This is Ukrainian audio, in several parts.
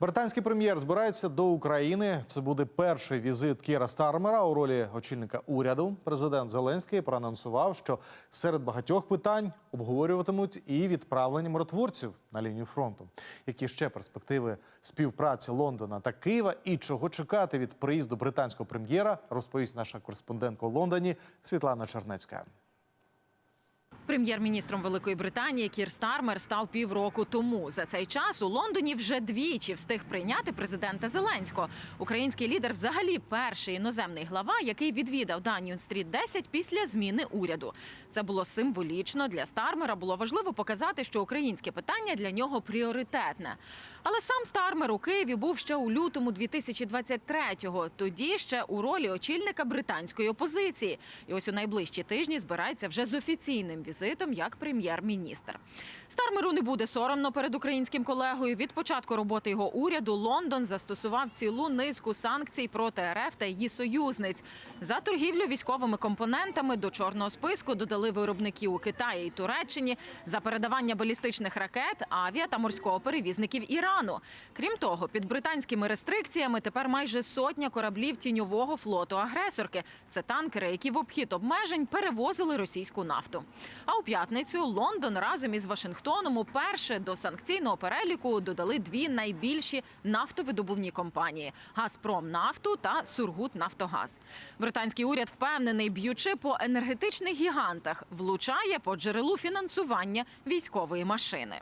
Британський прем'єр збирається до України. Це буде перший візит Кіра Стармера у ролі очільника уряду. Президент Зеленський проанонсував, що серед багатьох питань обговорюватимуть і відправлення миротворців на лінію фронту. Які ще перспективи співпраці Лондона та Києва і чого чекати від приїзду британського прем'єра, розповість наша кореспондентка у Лондоні Світлана Чернецька. Прем'єр-міністром Великої Британії Кір Стармер став півроку тому. За цей час у Лондоні вже двічі встиг прийняти президента Зеленського. Український лідер взагалі перший іноземний глава, який відвідав Даніон Стріт 10 після зміни уряду. Це було символічно для Стармера. Було важливо показати, що українське питання для нього пріоритетне. Але сам Стармер у Києві був ще у лютому 2023-го. Тоді ще у ролі очільника британської опозиції. І ось у найближчі тижні збирається вже з офіційним візитом як прем'єр-міністр. Стармеру не буде соромно перед українським колегою. Від початку роботи його уряду Лондон застосував цілу низку санкцій проти РФ та її союзниць. За торгівлю військовими компонентами до чорного списку додали виробників у Китаї і Туреччині за передавання балістичних ракет, авіа та морського перевізників Ірану. Крім того, під британськими рестрикціями тепер майже сотня кораблів тіньового флоту агресорки. Це танкери, які в обхід обмежень перевозили російську нафту. А у п'ятницю Лондон разом із Вашингтоном уперше до санкційного переліку додали дві найбільші нафтовидобувні компанії: Газпром Нафту та Сургут Нафтогаз. Британський уряд впевнений, б'ючи по енергетичних гігантах, влучає по джерелу фінансування військової машини.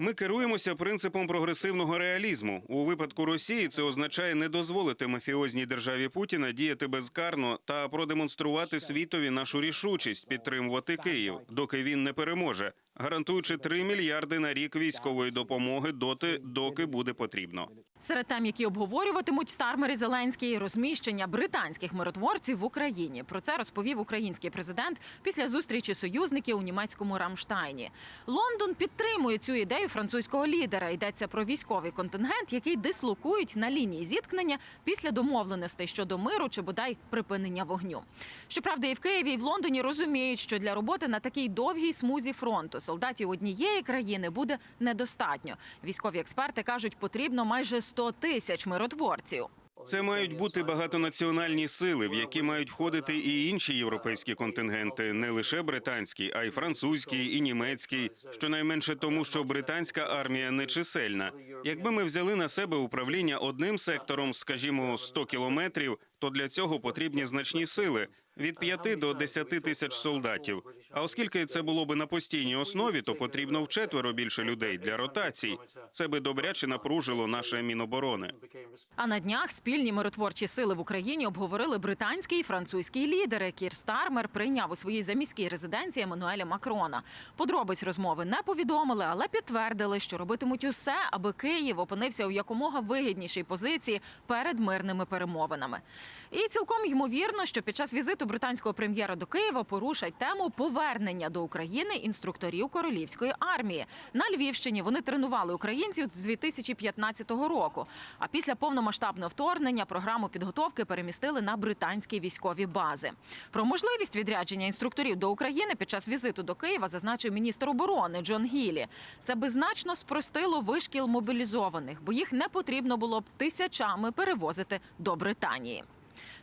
Ми керуємося принципом прогресивного реалізму. У випадку Росії це означає не дозволити мафіозній державі Путіна діяти безкарно та продемонструвати світові нашу рішучість підтримувати Київ, доки він не переможе, гарантуючи 3 мільярди на рік військової допомоги доти, доки буде потрібно. Серед тем, які обговорюватимуть Стармер і Зеленський, розміщення британських миротворців в Україні. Про це розповів український президент після зустрічі союзників у німецькому Рамштайні. Лондон підтримує цю ідею французького лідера. Йдеться про військовий контингент, який дислокують на лінії зіткнення після домовленостей щодо миру чи бодай припинення вогню. Щоправда, і в Києві, і в Лондоні розуміють, що для роботи на такій довгій смузі фронту солдатів однієї країни буде недостатньо. Військові експерти кажуть, потрібно майже 100 тисяч миротворців. Це мають бути багатонаціональні сили, в які мають входити і інші європейські контингенти, не лише британський, а й французький, і німецький. Щонайменше тому, що британська армія не чисельна. Якби ми взяли на себе управління одним сектором, скажімо, 100 кілометрів, то для цього потрібні значні сили від 5 до 10 тисяч солдатів. А оскільки це було би на постійній основі, то потрібно вчетверо більше людей для ротацій. Це би добряче напружило наше міноборони. А на днях спільні миротворчі сили в Україні обговорили британський і французький лідери. Кір Стармер прийняв у своїй заміській резиденції Еммануеля Макрона. Подробиць розмови не повідомили, але підтвердили, що робитимуть усе, аби Київ опинився у якомога вигіднішій позиції перед мирними перемовинами. І цілком ймовірно, що під час візиту британського прем'єра до Києва порушать тему повернення до України інструкторів королівської армії. На Львівщині вони тренували українців з 2015 року. А після повномасштабного вторгнення програму підготовки перемістили на британські військові бази. Про можливість відрядження інструкторів до України під час візиту до Києва зазначив міністр оборони Джон Гілі. Це би значно спростило вишкіл мобілізованих, бо їх не потрібно було б тисячами перевозити до Британії.